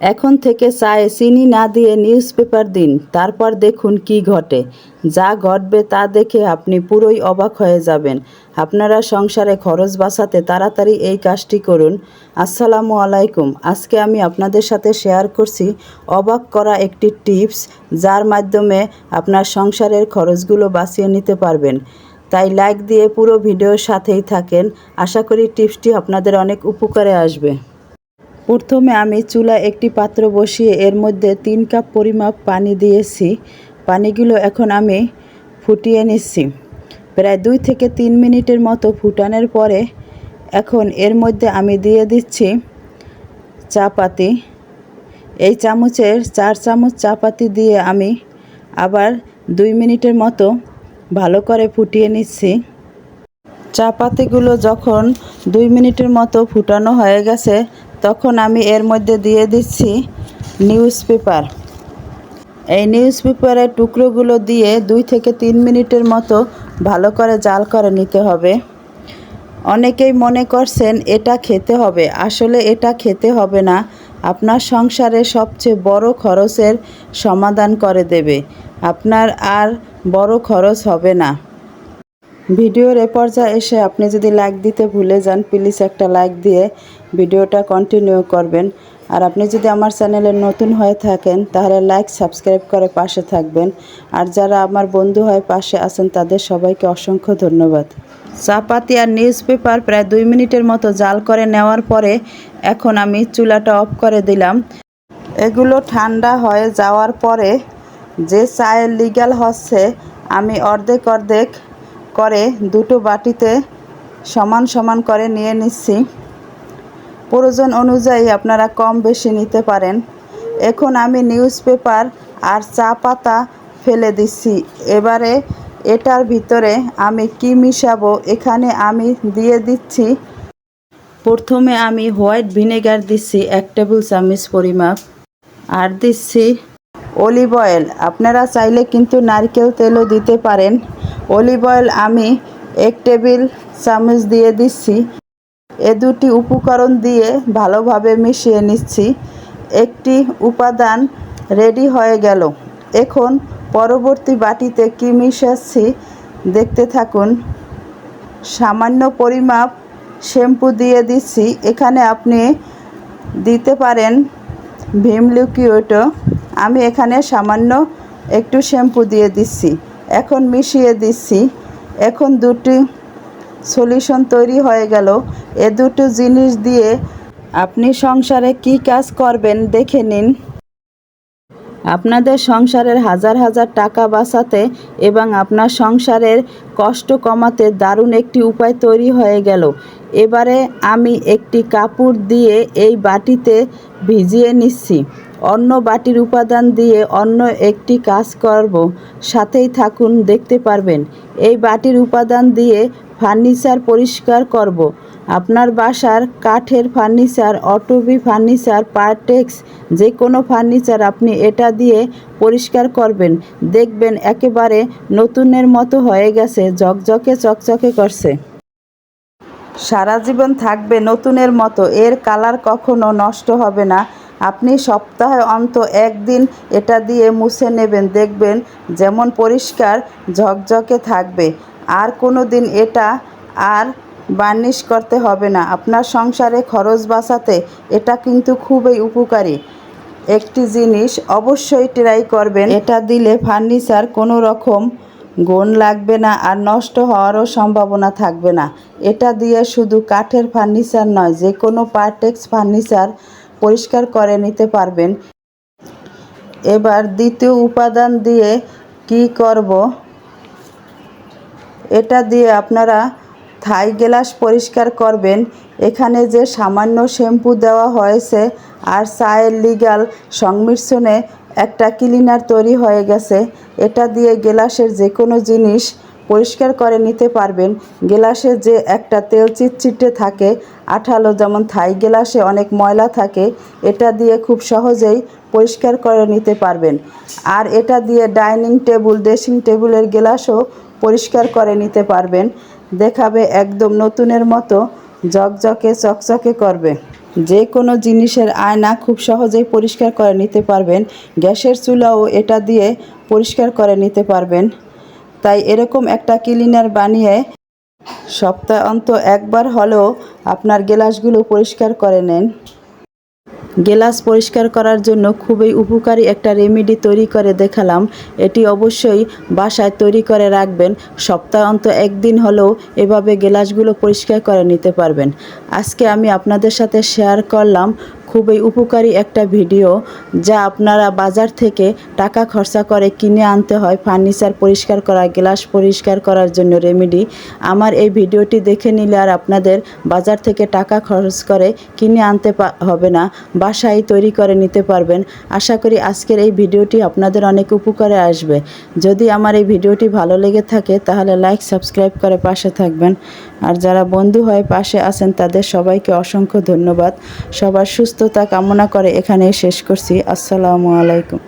এখন থেকে চায়ে চিনি না দিয়ে নিউজ পেপার দিন, তারপর দেখুন কি ঘটে। যা ঘটবে তা দেখে আপনি পুরোই অবাক হয়ে যাবেন। আপনারা সংসারে খরচ বাঁচাতে তাড়াতাড়ি এই কাজটি করুন। আসসালামু আলাইকুম। আজকে আমি আপনাদের সাথে শেয়ার করছি অবাক করা একটি টিপস, যার মাধ্যমে আপনার সংসারের খরচগুলো বাঁচিয়ে নিতে পারবেন। তাই লাইক দিয়ে পুরো ভিডিওর সাথেই থাকেন। আশা করি টিপসটি আপনাদের অনেক উপকারে আসবে। প্রথমে আমি চুলা একটি পাত্র বসিয়ে এর মধ্যে তিন কাপ পরিমাপ পানি দিয়েছি। পানিগুলো এখন আমি ফুটিয়ে নিচ্ছি। প্রায় দুই থেকে তিন মিনিটের মতো ফুটানোর পরে এখন এর মধ্যে আমি দিয়ে দিচ্ছি চা পাতি এই চামচের চার চামচ চা পাতি দিয়ে আমি আবার দুই মিনিটের মতো ভালো করে ফুটিয়ে নিচ্ছি। চা পাতিগুলো যখন দুই মিনিটের মতো ফুটানো হয়ে গেছে তখন আমি এর মধ্যে দিয়ে দিচ্ছি নিউজ পেপার এই নিউজ পেপারের টুকরোগুলো দিয়ে দুই থেকে তিন মিনিটের মতো ভালো করে জাল করে নিতে হবে। অনেকেই মনে করছেন, এটা খেতে হবে। আসলে এটা খেতে হবে না। আপনার সংসারে সবচেয়ে বড় খরচের সমাধান করে দেবে। আপনার আর বড় খরচ হবে না। ভিডিওর এ পর্যায়ে এসে আপনি যদি লাইক দিতে ভুলে যান প্লিজ একটা লাইক দিয়ে ভিডিওটা কন্টিনিউ করবেন। আর আপনি যদি আমার চ্যানেলে নতুন হয়ে থাকেন, তাহলে লাইক সাবস্ক্রাইব করে পাশে থাকবেন। আর যারা আমার বন্ধু হয়ে পাশে আছেন, তাদের সবাইকে অসংখ্য ধন্যবাদ। চাপাতি আর নিউজ পেপার প্রায় দুই মিনিটের মতো জাল করে নেওয়ার পরে এখন আমি চুলাটা অফ করে দিলাম। এগুলো ঠান্ডা হয়ে যাওয়ার পরে যে চায়ের লিগ্যাল হচ্ছে, আমি অর্ধেক অর্ধেক করে দুটো বাটিতে সমান সমান করে নিয়ে নিচ্ছি। প্রয়োজন অনুযায়ী আপনারা কম বেশি নিতে পারেন। এখন আমি নিউজ পেপার আর চা পাতা ফেলে দিচ্ছি। এবারে এটার ভিতরে আমি কি মিশাবো এখানে আমি দিয়ে দিচ্ছি। প্রথমে আমি হোয়াইট ভিনেগার দিচ্ছি এক টেবিল চামচ পরিমাপ। আর দিচ্ছি অলিভ অয়েল। আপনারা চাইলে কিন্তু নারকেল তেলও দিতে পারেন। অলিভ অয়েল আমি এক টেবিল চামচ দিয়ে দিচ্ছি। এ দুটি উপকরণ দিয়ে ভালোভাবে মিশিয়ে নিচ্ছি। একটি উপাদান রেডি হয়ে গেল। এখন পরবর্তী বাটিতে কী মিশাচ্ছি দেখতে থাকুন। সামান্য পরিমাপ শ্যাম্পু দিয়ে দিচ্ছি। এখানে আপনি দিতে পারেন ভীম লিকুইডও আমি এখানে সামান্য একটু শ্যাম্পু দিয়ে দিচ্ছি। এখন মিশিয়ে দিচ্ছি। এখন দুটি সলিউশন তৈরি হয়ে গেল। এ দুটো জিনিস দিয়ে আপনি সংসারে কি কাজ করবেন দেখে নিন। আপনাদের সংসারের হাজার হাজার টাকা বাঁচাতে এবং আপনার সংসারের কষ্ট কমাতে দারুণ একটি উপায় তৈরি হয়ে গেল। এবারে আমি একটি কাপড় দিয়ে এই বাটিতে ভিজিয়ে নিচ্ছি। অন্য বাটির উপাদান দিয়ে অন্য একটি কাজ করব। সাথেই থাকুন, দেখতে পারবেন। এই বাটির উপাদান দিয়ে ফার্নিচার পরিষ্কার করব। আপনার বাসার কাঠের ফার্নিচার, অটোবি ফার্নিচার, পারটেক্স যে কোনো ফার্নিচার আপনি এটা দিয়ে পরিষ্কার করবেন। দেখবেন একেবারে নতুনের মতো হয়ে গেছে, ঝকঝকে চকচকে করছে। সারা জীবন থাকবে নতুনের মতো, এর কালার কখনো নষ্ট হবে না। আপনি সপ্তাহে অন্ত একদিন এটা দিয়ে মুছে নেবেন। দেখবেন যেমন পরিষ্কার ঝকঝকে থাকবে। আর কোনো দিন এটা আর বার্নিশ করতে হবে না। আপনার সংসারে খরচ বাঁচাতে এটা কিন্তু খুবই উপকারী। একটি জিনিস অবশ্যই ট্রাই করবেন। এটা দিলে ফার্নিচার কোনো রকম গুণ লাগবে না আর নষ্ট হওয়ারও সম্ভাবনা থাকবে না। এটা দিয়ে শুধু কাঠের ফার্নিচার নয় যে কোনো পার্টেক্স ফার্নিচার পরিষ্কার করে নিতে পারবেন। এবার দ্বিতীয় উপাদান দিয়ে কি করব? এটা দিয়ে আপনারা থাই গ্লাস পরিষ্কার করবেন। এখানে যে সামান্য শ্যাম্পু দেওয়া হয়েছে আর চায়ের লিগাল সংমিশ্রণে একটা ক্লিনার তৈরি হয়ে গেছে। এটা দিয়ে গ্লাসের যে কোনো জিনিস পরিষ্কার করে নিতে পারবেন। গ্লাসে যে একটা তেল চিটচিটে থাকে, আঠালো যেমন থাই, গেলাসে অনেক ময়লা থাকে, এটা দিয়ে খুব সহজেই পরিষ্কার করে নিতে পারবেন। আর এটা দিয়ে ডাইনিং টেবিল, ড্রেসিং টেবিলের গ্লাসও পরিষ্কার করে নিতে পারবেন। দেখাবে একদম নতুনের মতো জকজকে চকচকে করবে। যে কোনো জিনিসের আয়না খুব সহজেই পরিষ্কার করে নিতে পারবেন। গ্যাসের চুলাও এটা দিয়ে পরিষ্কার করে নিতে পারবেন। তাই এরকম একটা ক্লিনার বানিয়ে সপ্তাহ অন্ত একবার হলেও আপনার গ্লাসগুলো পরিষ্কার করে নেন। গ্লাস পরিষ্কার করার জন্য খুবই উপকারী একটা রেমেডি তৈরি করে দেখালাম। এটি অবশ্যই বাসায় তৈরি করে রাখবেন। সপ্তাহ অন্ত একদিন হলেও এভাবে গ্লাসগুলো পরিষ্কার করে নিতে পারবেন। আজকে আমি আপনাদের সাথে শেয়ার করলাম খুবই উপকারী একটা ভিডিও যা আপনারা বাজার থেকে টাকা খরচা করে কিনে আনতে হয় ফার্নিচার পরিষ্কার করা, গ্লাস পরিষ্কার করার জন্য রেমেডি। আমার এই ভিডিওটি দেখে নিলে আর আপনাদের বাজার থেকে টাকা খরচ করে কিনে আনতে হবে না, বাসায় তৈরি করে নিতে পারবেন। আশা করি আজকের এই ভিডিওটি আপনাদের অনেক উপকারে আসবে। যদি আমার এই ভিডিওটি ভালো লেগে থাকে তাহলে লাইক, সাবস্ক্রাইব করে পাশে থাকবেন। আর যারা বন্ধু হয়ে পাশে আছেন তাদের সবাইকে অসংখ্য ধন্যবাদ। সবার সুস্থতা কামনা করে এখানেই শেষ করছি। আসসালামু আলাইকুম।